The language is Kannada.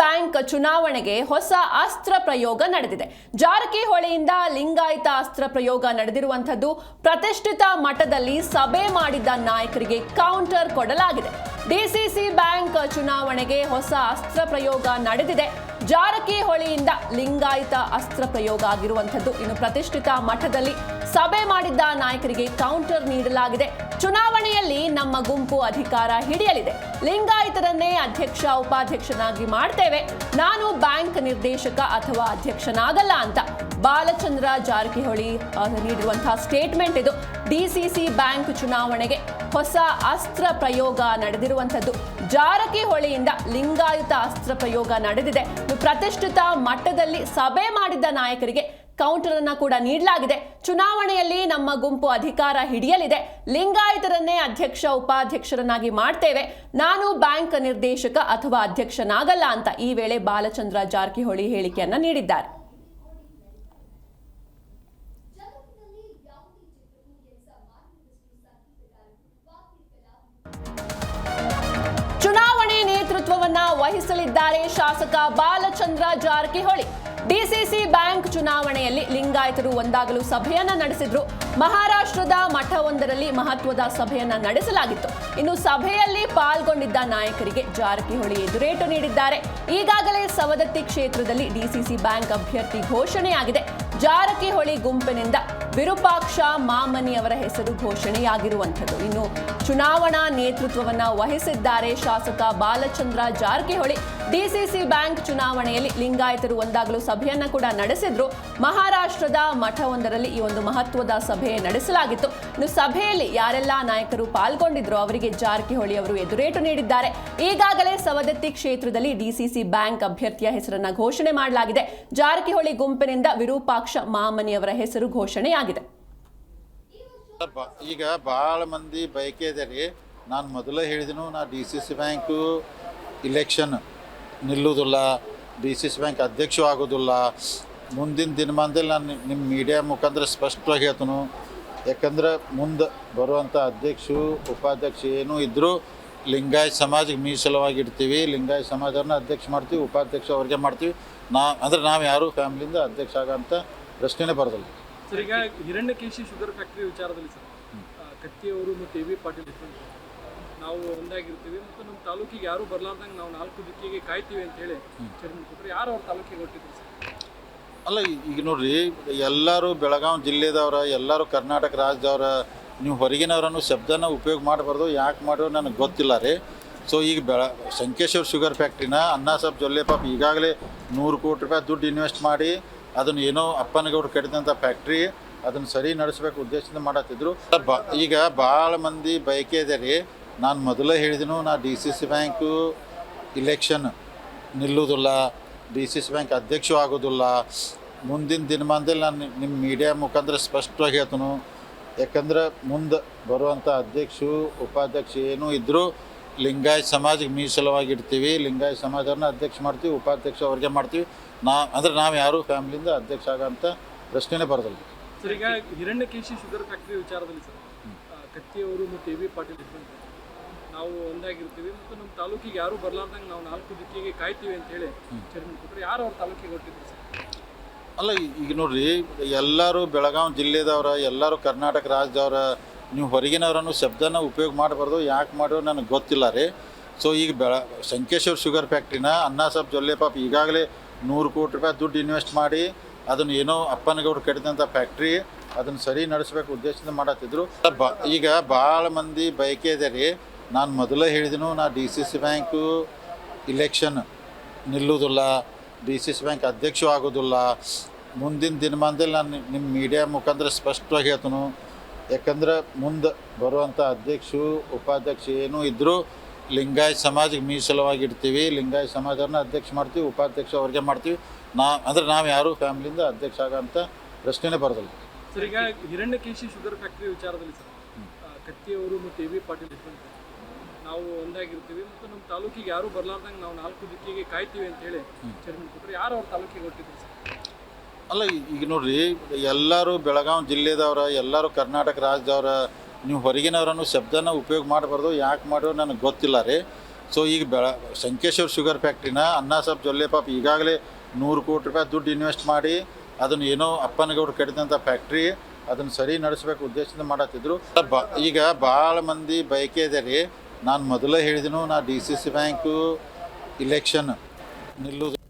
ಬ್ಯಾಂಕ್ ಚುನಾವಣೆಗೆ ಹೊಸ ಅಸ್ತ್ರ ಪ್ರಯೋಗ ನಡೆದಿದೆ. ಜಾರಕಿಹೊಳಿಯಿಂದ ಲಿಂಗಾಯತ ಅಸ್ತ್ರ ಪ್ರಯೋಗ ನಡೆದಿರುವಂತದ್ದು ಪ್ರತಿಷ್ಠಿತ ಮಠದಲ್ಲಿ ಸಭೆ ಮಾಡಿದ್ದ ನಾಯಕರಿಗೆ ಕೌಂಟರ್ ಕೊಡಲಾಗಿದೆ. ಡಿಸಿಸಿ ಬ್ಯಾಂಕ್ ಚುನಾವಣೆಗೆ ಹೊಸ ಅಸ್ತ್ರ ಪ್ರಯೋಗ ನಡೆದಿದೆ. ಜಾರಕಿಹೊಳಿಯಿಂದ ಲಿಂಗಾಯತ ಅಸ್ತ್ರ ಪ್ರಯೋಗ ಆಗಿರುವಂಥದ್ದು. ಇನ್ನು ಪ್ರತಿಷ್ಠಿತ ಮಠದಲ್ಲಿ ಸಭೆ ಮಾಡಿದ್ದ ನಾಯಕರಿಗೆ ಕೌಂಟರ್ ನೀಡಲಾಗಿದೆ. ಚುನಾವಣೆಯಲ್ಲಿ ನಮ್ಮ ಗುಂಪು ಅಧಿಕಾರ ಹಿಡಿಯಲಿದೆ. ಲಿಂಗಾಯತರನ್ನೇ ಅಧ್ಯಕ್ಷ, ಉಪಾಧ್ಯಕ್ಷನಾಗಿ ಮಾಡ್ತೇವೆ. ನಾನು ಬ್ಯಾಂಕ್ ನಿರ್ದೇಶಕ ಅಥವಾ ಅಧ್ಯಕ್ಷನಾಗಲ್ಲ ಅಂತ. ಬಾಲಚಂದ್ರ ಜಾರಕಿಹೊಳಿ ನೀಡಿರುವಂತಹ ಸ್ಟೇಟ್ಮೆಂಟ್ ಇದು. ಡಿಸಿಸಿ ಬ್ಯಾಂಕ್ ಚುನಾವಣೆಗೆ ಹೊಸ ಅಸ್ತ್ರ ಪ್ರಯೋಗ ನಡೆದಿರುವಂತದ್ದು ಜಾರಕಿಹೊಳಿಯಿಂದ ಲಿಂಗಾಯುತ ಅಸ್ತ್ರ ಪ್ರಯೋಗ ನಡೆದಿದೆ. ಪ್ರತಿಷ್ಠಿತ ಮಟ್ಟದಲ್ಲಿ ಸಭೆ ಮಾಡಿದ್ದ ನಾಯಕರಿಗೆ ಕೌಂಟರ್ ಅನ್ನ ಕೂಡ ನೀಡಲಾಗಿದೆ. ಚುನಾವಣೆಯಲ್ಲಿ ನಮ್ಮ ಗುಂಪು ಅಧಿಕಾರ ಹಿಡಿಯಲಿದೆ. ಲಿಂಗಾಯತರನ್ನೇ ಅಧ್ಯಕ್ಷ, ಉಪಾಧ್ಯಕ್ಷರನ್ನಾಗಿ ಮಾಡ್ತೇವೆ. ನಾನು ಬ್ಯಾಂಕ್ ನಿರ್ದೇಶಕ ಅಥವಾ ಅಧ್ಯಕ್ಷನಾಗಲ್ಲ ಅಂತ ಈ ವೇಳೆ ಬಾಲಚಂದ್ರ ಜಾರಕಿಹೊಳಿ ಹೇಳಿಕೆಯನ್ನ ನೀಡಿದ್ದಾರೆ. ವಹಿಸಲಿದ್ದಾರೆ ಶಾಸಕ ಬಾಲಚಂದ್ರ ಜಾರಕಿಹೊಳಿ. ಡಿಸಿಸಿ ಬ್ಯಾಂಕ್ ಚುನಾವಣೆಯಲ್ಲಿ ಲಿಂಗಾಯತರು ಒಂದಾಗಲು ಸಭೆಯನ್ನ ನಡೆಸಿದ್ರು. ಮಹಾರಾಷ್ಟ್ರದ ಮಠವೊಂದರಲ್ಲಿ ಮಹತ್ವದ ಸಭೆಯನ್ನ ನಡೆಸಲಾಗಿತ್ತು. ಇನ್ನು ಸಭೆಯಲ್ಲಿ ಪಾಲ್ಗೊಂಡಿದ್ದ ನಾಯಕರಿಗೆ ಜಾರಕಿಹೊಳಿ ಎದುರೇಟು ನೀಡಿದ್ದಾರೆ. ಈಗಾಗಲೇ ಸವದತ್ತಿ ಕ್ಷೇತ್ರದಲ್ಲಿ ಡಿಸಿಸಿ ಬ್ಯಾಂಕ್ ಅಭ್ಯರ್ಥಿ ಘೋಷಣೆಯಾಗಿದೆ. ಜಾರಕಿಹೊಳಿ ಗುಂಪಿನಿಂದ ವಿರೂಪಾಕ್ಷ ಮಾಮನಿ ಅವರ ಹೆಸರು ಘೋಷಣೆಯಾಗಿರುವಂಥದ್ದು. ಇನ್ನು ಚುನಾವಣಾ ನೇತೃತ್ವವನ್ನು ವಹಿಸಿದ್ದಾರೆ ಶಾಸಕ ಬಾಲಚಂದ್ರ ಜಾರಕಿಹೊಳಿ. ಡಿಸಿಸಿ ಬ್ಯಾಂಕ್ ಚುನಾವಣೆಯಲ್ಲಿ ಲಿಂಗಾಯತರು ಒಂದಾಗಲು ಸಭೆಯನ್ನ ಕೂಡ ನಡೆಸಿದ್ರು. ಮಹಾರಾಷ್ಟ್ರದ ಮಠವೊಂದರಲ್ಲಿ ಈ ಒಂದು ಮಹತ್ವದ ಸಭೆ ನಡೆಸಲಾಗಿತ್ತು. ಇನ್ನು ಸಭೆಯಲ್ಲಿ ಯಾರೆಲ್ಲ ನಾಯಕರು ಪಾಲ್ಗೊಂಡಿದ್ರು ಅವರಿಗೆ ಜಾರಕಿಹೊಳಿ ಅವರು ಎದುರೇಟು ನೀಡಿದ್ದಾರೆ. ಈಗಾಗಲೇ ಸವದತ್ತಿ ಕ್ಷೇತ್ರದಲ್ಲಿ ಡಿಸಿಸಿ ಬ್ಯಾಂಕ್ ಅಭ್ಯರ್ಥಿಯ ಹೆಸರನ್ನ ಘೋಷಣೆ ಮಾಡಲಾಗಿದೆ. ಜಾರಕಿಹೊಳಿ ಗುಂಪಿನಿಂದ ವಿರೂಪಾಕ್ಷ ಮಾಮನಿ ಅವರ ಹೆಸರು ಘೋಷಣೆಯಾಗಿದೆ. ಈಗ ಭಾಳ ಮಂದಿ ಬಯಕೆ ಇದೆ ರೀ. ನಾನು ಮೊದಲೇ ಹೇಳಿದನು, ನಾ D C C bank election ನಿಲ್ಲುವುದಿಲ್ಲ, ಡಿ ಸಿ ಸಿ ಬ್ಯಾಂಕ್ ಅಧ್ಯಕ್ಷ ಆಗೋದಿಲ್ಲ. ಮುಂದಿನ ದಿನಮಾನದಲ್ಲಿ ನಾನು ನಿಮ್ಮ ಮೀಡಿಯಾ ಮುಖಾಂತರ ಸ್ಪಷ್ಟವಾಗಿ ಹೇಳ್ತನು. ಯಾಕಂದ್ರೆ ಮುಂದೆ ಬರುವಂಥ ಅಧ್ಯಕ್ಷರು ಉಪಾಧ್ಯಕ್ಷ ಏನೂ ಇದ್ದರೂ ಲಿಂಗಾಯತ್ ಸಮಾಜಕ್ಕೆ ಮೀಸಲವಾಗಿ ಇಡ್ತೀವಿ ಲಿಂಗಾಯತ್ ಸಮಾಜವನ್ನು ಅಧ್ಯಕ್ಷ ಮಾಡ್ತೀವಿ, ಉಪಾಧ್ಯಕ್ಷ ಅವ್ರಿಗೆ ಮಾಡ್ತೀವಿ. ನಾ, ಅಂದ್ರೆ ನಾವು ಯಾರೂ ಫ್ಯಾಮ್ಲಿಯಿಂದ ಅಧ್ಯಕ್ಷ ಆಗೋಂಥ ಪ್ರಶ್ನೆನೇ ಬರೋದಿಲ್ಲ. ಸರ್, ಈಗ ಹಿರಣ್ಯಕೇಶಿ ಶುಗರ್ ಫ್ಯಾಕ್ಟ್ರಿ ವಿಚಾರದಲ್ಲಿ ಸರ್ ಕತ್ತಿಯವರು ಮತ್ತು ಎ ವಿ ಪಾಟೀಲ್ ನಾವು ಒಂದಾಗಿರ್ತೀವಿ ಮತ್ತು ನಮ್ಮ ತಾಲೂಕಿಗೆ ಯಾರು ಬರ್ಲಾರ್ದಂಗೆ ನಾವು ನಾಲ್ಕು ದಿಕ್ಕಿಗೆ ಕಾಯ್ತೀವಿ ಅಂತ ಹೇಳಿ ಚೇರ್ಮನ್ ಕೊಟ್ಟರು. ಯಾರು ಅವ್ರ ತಾಲೂಕಿಗೆ ಹೊಟ್ಟಿದ್ರು ಅಲ್ಲ ಈಗ ನೋಡ್ರಿ, ಎಲ್ಲರೂ ಬೆಳಗಾವಿ ಜಿಲ್ಲೆದವ್ರ, ಎಲ್ಲರೂ ಕರ್ನಾಟಕ ರಾಜ್ಯದವ್ರ, ನೀವು ಹೊರಗಿನವರನ್ನು ಶಬ್ದನ ಉಪಯೋಗ ಮಾಡಬಾರ್ದು, ಯಾಕೆ ಮಾಡೋ ನನಗೆ ಗೊತ್ತಿಲ್ಲ ರೀ. ಸೊ ಈಗ ಬೆಳ ಸಂಕೇಶ್ವರ ಶುಗರ್ ಫ್ಯಾಕ್ಟ್ರಿನ ಅನ್ನ ಸಾಬ್ ಜೊಲ್ಲೆ ಪಾಪ ಈಗಾಗಲೇ ನೂರು ಕೋಟಿ ರೂಪಾಯಿ ದುಡ್ಡು ಇನ್ವೆಸ್ಟ್ ಮಾಡಿ, ಅದನ್ನು ಏನೋ ಅಪ್ಪನಗೌಡ್ರು ಕಟ್ಟಿದಂಥ ಫ್ಯಾಕ್ಟ್ರಿ, ಅದನ್ನು ಸರಿ ನಡೆಸಬೇಕು ಉದ್ದೇಶದಿಂದ ಮಾಡತ್ತಿದ್ರು. ಬ ಈಗ ಭಾಳ ಮಂದಿ ಬಯಕೆ ಇದೆ ರೀ ನಾನು ಮೊದಲೇ ಹೇಳಿದನು, ನಾ D C C bank election ನಿಲ್ಲುವುದಿಲ್ಲ, ಡಿ ಸಿ ಸಿ ಬ್ಯಾಂಕ್ ಅಧ್ಯಕ್ಷ ಆಗೋದಿಲ್ಲ ಮುಂದಿನ ದಿನಮಾನದಲ್ಲಿ ನಾನು ನಿಮ್ಮ ಮೀಡಿಯಾ ಮುಖಾಂತರ ಸ್ಪಷ್ಟವಾಗಿ ಹೇಳ್ತನು. ಯಾಕಂದ್ರೆ ಮುಂದೆ ಬರುವಂಥ ಅಧ್ಯಕ್ಷರು ಉಪಾಧ್ಯಕ್ಷ ಏನೂ ಇದ್ದರೂ ಲಿಂಗಾಯತ್ ಸಮಾಜಕ್ಕೆ ಮೀಸಲವಾಗಿ ಇಡ್ತೀವಿ ಲಿಂಗಾಯತ್ ಸಮಾಜವನ್ನು ಅಧ್ಯಕ್ಷ ಮಾಡ್ತೀವಿ, ಉಪಾಧ್ಯಕ್ಷ ಅವ್ರಿಗೆ ಮಾಡ್ತೀವಿ. ನಾ, ಅಂದ್ರೆ ನಾವು ಯಾರೂ ಫ್ಯಾಮ್ಲಿಯಿಂದ ಅಧ್ಯಕ್ಷ ಆಗೋಂಥ ಪ್ರಶ್ನೆನೇ ಬರೋದಿಲ್ಲ. ಸರ್, ಈಗ ಹಿರಣ್ಯಕೇಶಿ ಶುಗರ್ ಫ್ಯಾಕ್ಟ್ರಿ ವಿಚಾರದಲ್ಲಿ ಸರ್ ಕತ್ತಿಯವರು ಮತ್ತು ಎ ವಿ ಪಾಟೀಲ್ ನಾವು ಒಂದಾಗಿರ್ತೀವಿ ಮತ್ತು ನಮ್ಮ ತಾಲೂಕಿಗೆ ಯಾರು ಬರ್ಲಾರ್ದಂಗೆ ನಾವು ನಾಲ್ಕು ದಿಕ್ಕಿಗೆ ಕಾಯ್ತೀವಿ ಅಂತ ಹೇಳಿ ಚೇರ್ಮನ್ ಕೊಟ್ಟರು. ಯಾರು ಅವ್ರ ತಾಲೂಕಿಗೆ ಹೊಟ್ಟಿದ್ರು ಸರ್? ಅಲ್ಲ ಈಗ ನೋಡ್ರಿ, ಎಲ್ಲರೂ ಬೆಳಗಾವಿ ಜಿಲ್ಲೆದವ್ರ, ಎಲ್ಲರೂ ಕರ್ನಾಟಕ ರಾಜ್ಯದವ್ರ, ನೀವು ಹೊರಗಿನವರನ್ನು ಶಬ್ದನ ಉಪಯೋಗ ಮಾಡಬಾರ್ದು, ಯಾಕೆ ಮಾಡೋ ನನಗೆ ಗೊತ್ತಿಲ್ಲ ರೀ. ಸೊ ಈಗ ಬೆಳ ಸಂಕೇಶ್ವರ ಶುಗರ್ ಫ್ಯಾಕ್ಟ್ರಿನ ಅನ್ನ ಸಾಬ್ ಜೊಲ್ಲೆ ಪಾಪ ಈಗಾಗಲೇ ನೂರು ಕೋಟಿ ರೂಪಾಯಿ ದುಡ್ಡು ಇನ್ವೆಸ್ಟ್ ಮಾಡಿ, ಅದನ್ನು ಏನೋ ಅಪ್ಪನಗೌಡ್ರು ಕಟ್ಟಿದಂಥ ಫ್ಯಾಕ್ಟ್ರಿ, ಅದನ್ನು ಸರಿ ನಡೆಸಬೇಕು ಉದ್ದೇಶದಿಂದ ಮಾಡತ್ತಿದ್ರು. ಬ, ಈಗ ಭಾಳ ಮಂದಿ ಬಯಕೆ ಇದೆ ರೀ. ನಾನು ಮೊದಲೇ ಹೇಳಿದನು, ನಾ D C C bank election ನಿಲ್ಲುವುದಿಲ್ಲ, ಡಿ ಸಿ ಸಿ ಬ್ಯಾಂಕ್ ಅಧ್ಯಕ್ಷ ಆಗೋದಿಲ್ಲ ಮುಂದಿನ ದಿನಮಾನದಲ್ಲಿ ನಾನು ನಿಮ್ಮ ಮೀಡಿಯಾ ಮುಖಾಂತರ ಸ್ಪಷ್ಟವಾಗಿ ಹೇಳ್ತನು. ಯಾಕಂದ್ರೆ ಮುಂದೆ ಬರುವಂಥ ಅಧ್ಯಕ್ಷರು ಉಪಾಧ್ಯಕ್ಷ ಏನೂ ಇದ್ದರೂ ಲಿಂಗಾಯತ್ ಸಮಾಜಕ್ಕೆ ಮೀಸಲವಾಗಿ ಇಡ್ತೀವಿ ಲಿಂಗಾಯತ್ ಸಮಾಜವನ್ನು ಅಧ್ಯಕ್ಷ ಮಾಡ್ತೀವಿ, ಉಪಾಧ್ಯಕ್ಷ ಅವ್ರಿಗೆ ಮಾಡ್ತೀವಿ. ನಾ, ಅಂದ್ರೆ ನಾವು ಯಾರೂ ಫ್ಯಾಮ್ಲಿಯಿಂದ ಅಧ್ಯಕ್ಷ ಆಗೋಂಥ ಪ್ರಶ್ನೆನೇ ಬರೋದಿಲ್ಲ. ಸರ್, ಈಗ ಹಿರಣ್ಯಕೇಶಿ ಶುಗರ್ ಫ್ಯಾಕ್ಟ್ರಿ ವಿಚಾರದಲ್ಲಿ ಸರ್ ಕತ್ತಿಯವರು ಮತ್ತು ಎ ವಿ ಪಾಟೀಲ್ ನಾವು ಒಂದಾಗಿರ್ತೀವಿ ಮತ್ತು ನಮ್ಮ ತಾಲೂಕಿಗೆ ಯಾರೂ ಬರಲಾರ್ದಂಗೆ ನಾವು ನಾಲ್ಕು ದಿಕ್ಕಿಗೆ ಕಾಯ್ತೀವಿ ಅಂತ ಹೇಳಿ ಚೇರ್ಮನ್ ಕೊಟ್ಟರು. ಯಾರು ಅವ್ರ ತಾಲೂಕಿಗೆ ಹೊರಟಿದ್ರು ಸರ್? ಅಲ್ಲ ಈಗ ನೋಡ್ರಿ, ಎಲ್ಲರೂ ಬೆಳಗಾವಿ ಜಿಲ್ಲೆದವ್ರ, ಎಲ್ಲರೂ ಕರ್ನಾಟಕ ರಾಜ್ಯದವ್ರ, ನೀವು ಹೊರಗಿನವರನ್ನು ಶಬ್ದನ ಉಪಯೋಗ ಮಾಡಬಾರ್ದು, ಯಾಕೆ ಮಾಡೋ ನನಗೆ ಗೊತ್ತಿಲ್ಲ ರೀ. ಸೊ ಈಗ ಬೆಳ ಸಂಕೇಶ್ವರ್ ಶುಗರ್ ಫ್ಯಾಕ್ಟ್ರಿನ ಅನ್ನ ಸಾಬ್ ಜೊಲ್ಲೆ ಪಾಪ ಈಗಾಗಲೇ ನೂರು ಕೋಟಿ ರೂಪಾಯಿ ದುಡ್ಡು ಇನ್ವೆಸ್ಟ್ ಮಾಡಿ, ಅದನ್ನು ಏನೋ ಅಪ್ಪನಗೌಡ್ರು ಕಟ್ಟಿದಂಥ ಫ್ಯಾಕ್ಟ್ರಿ, ಅದನ್ನು ಸರಿ ನಡೆಸಬೇಕು ಉದ್ದೇಶದಿಂದ ಮಾಡತ್ತಿದ್ರು. ಬ, ಈಗ ಭಾಳ ಮಂದಿ ಬಯಕೆ ಇದೆ ರೀ. ನಾನು ಮೊದಲೇ ಹೇಳಿದನು ನಾ D C C bank election ನಿಲ್ಲುವುದು